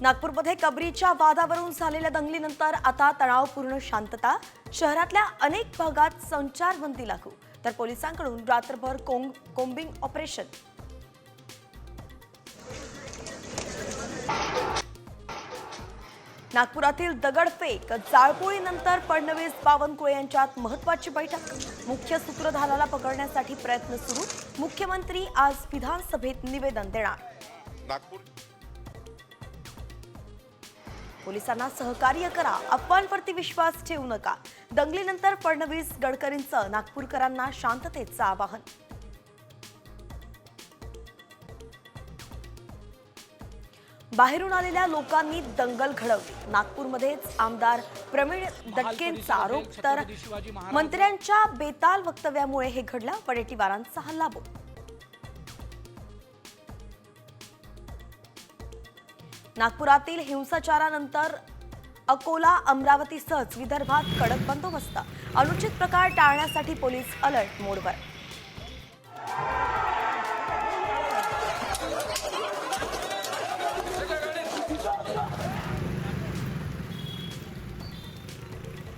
नागपूरमध्ये कबरीच्या वादावरून झालेल्या दंगलीनंतर आता तणावपूर्ण शांतता शहरातल्या अनेक भागात संचारबंदी लागू. तर पोलिसांकडून रात्रभर कोंब कोंबिंग ऑपरेशन. नागपुरातील दगडफेक जाळपोळीनंतर फडणवीस बावनकुळे यांच्यात महत्वाची बैठक. मुख्य सूत्रधाराला पकडण्यासाठी प्रयत्न सुरू. मुख्यमंत्री आज विधानसभेत निवेदन देणार. नागपूर पोलिसांना सहकार्य करा. अफवांवरती विश्वास ठेवू नका. दंगलीनंतर फडणवीस गडकरींचं नागपूरकरांना शांततेचं आवाहन. बाहेरून आलेल्या लोकांनी दंगल घडवली. नागपूरमध्येच आमदार प्रवीण दटकेंचा आरोप तर मंत्र्यांच्या बेताल वक्तव्यामुळे हे घडलं. पडेटीवारांचा हल्लाबोल नागपुरातील हिंसाचारानंतर अकोला अमरावतीसहच विदर्भात कडक बंदोबस्त. अनुचित प्रकार टाळण्यासाठी पोलीस अलर्ट मोडवर.